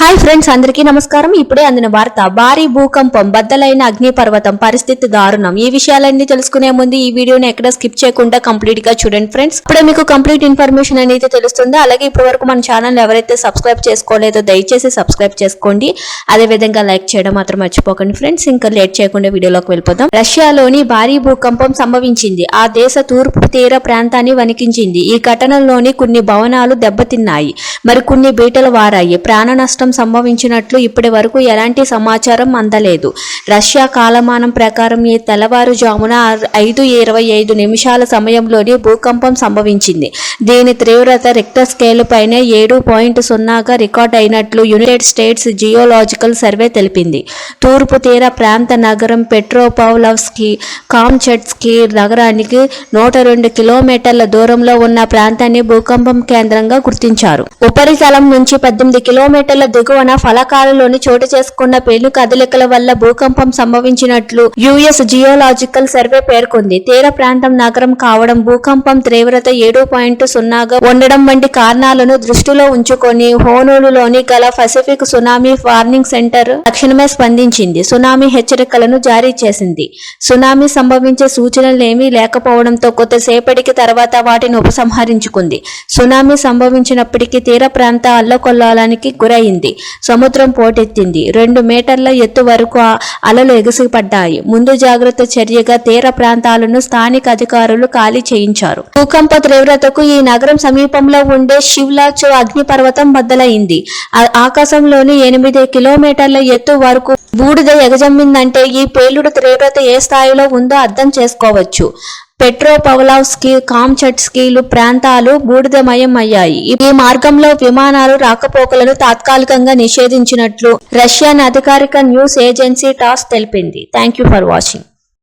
Hi friends అందరికీ నమస్కారం. ఇప్పుడే అందిన వార్త భారీ భూకంపం బద్దలైన అగ్నిపర్వతం పరిస్థితి దారుణం. ఈ విషయాలన్నీ తెలుసుకునే ముందు ఈ వీడియోని ఎక్కడ స్కిప్ చేయకుండా కంప్లీట్గా చూడండి ఫ్రెండ్స్. ఇప్పుడే మీకు కంప్లీట్ ఇన్ఫర్మేషన్ అనేది తెలుస్తుంది. అలాగే ఇప్పటి వరకు మన ఛానల్ ఎవరైతే సబ్స్క్రైబ్ చేసుకోలేదో దయచేసి సబ్స్క్రైబ్ చేసుకోండి. అదే విధంగా లైక్ చేయడం మాత్రం మర్చిపోకండి ఫ్రెండ్స్. ఇంకా లేట్ చేయకుండా వీడియోలోకి వెళ్ళిపోదాం. రష్యాలోని భారీ భూకంపం సంభవించింది. ఆ దేశ తూర్పు తీర ప్రాంతాన్ని వణికించింది. ఈ ఘటనలోని కొన్ని భవనాలు దెబ్బతిన్నాయి. మరికొన్ని బీటలు వారాయి. ప్రాణ నష్టం సంభవించినట్లు ఇప్పటి వరకు ఎలాంటి సమాచారం అందలేదు. రష్యా కాలమానం ప్రకారం ఈ తెల్లవారుజామున ఐదు ఇరవై ఐదు నిమిషాల సమయంలోని భూకంపం సంభవించింది. దీని తీవ్రత రిక్టర్ స్కేల్ పైన ఏడు పాయింట్ సున్నాగా రికార్డ్ అయినట్లు యునైటెడ్ స్టేట్స్ జియోలాజికల్ సర్వే తెలిపింది. తూర్పు తీర ప్రాంత నగరం పెట్రోపావ్లవ్స్కి కామ్చెట్స్కి నగరానికి నూట రెండు కిలోమీటర్ల దూరంలో ఉన్న ప్రాంతాన్ని భూకంపం కేంద్రంగా గుర్తించారు. ఉపరితలం నుంచి పద్దెనిమిది కిలోమీటర్ల దిగువన ఫలకాలలోని చోటు చేసుకున్న పెను కదలికల వల్ల భూకంపం సంభవించినట్లు యుఎస్ జియోలాజికల్ సర్వే పేర్కొంది. తీర ప్రాంతం నగరం కావడం భూకంపం తీవ్రత ఏడు పాయింట్ సున్నాగా ఉండడం వంటి కారణాలను దృష్టిలో ఉంచుకొని హోనూలులోని గల పసిఫిక్ సునామీ వార్నింగ్ సెంటర్ తక్షణమే స్పందించింది. సునామీ హెచ్చరికలను జారీ చేసింది. సునామీ సంభవించే సూచనలేమీ లేకపోవడంతో కొద్దిసేపటికి తర్వాత వాటిని ఉపసంహరించుకుంది. సునామీ సంభవించినప్పటికీ తీర ప్రాంత అల్లకొల్లాలానికి గురైంది సముద్రం పోటెత్తింది. రెండు మీటర్ల ఎత్తు వరకు అలలు ఎగిసిపడ్డాయి. ముందు జాగ్రత్త చర్యగా తీర ప్రాంతాలను స్థానిక అధికారులు ఖాళీ చేయించారు. భూకంప తీవ్రతకు ఈ నగరం సమీపంలో ఉండే శివ్లాచు అగ్నిపర్వతం బద్దలైంది. ఆకాశంలోని ఎనిమిది కిలోమీటర్ల ఎత్తు వరకు బూడిద ఎగజమ్మిందంటే ఈ పేలుడు తీవ్రత ఏ స్థాయిలో ఉందో అర్థం చేసుకోవచ్చు. పెట్రోపౌలావ్స్కీ కామ్చట్స్కీలు ప్రాంతాలు బూడిదమయం అయ్యాయి ఈ మార్గంలో విమానాలు రాకపోకలను తాత్కాలికంగా నిషేధించినట్లు రష్యన్ అధికారిక న్యూస్ ఏజెన్సీ టాస్ తెలిపింది. Thank you for watching.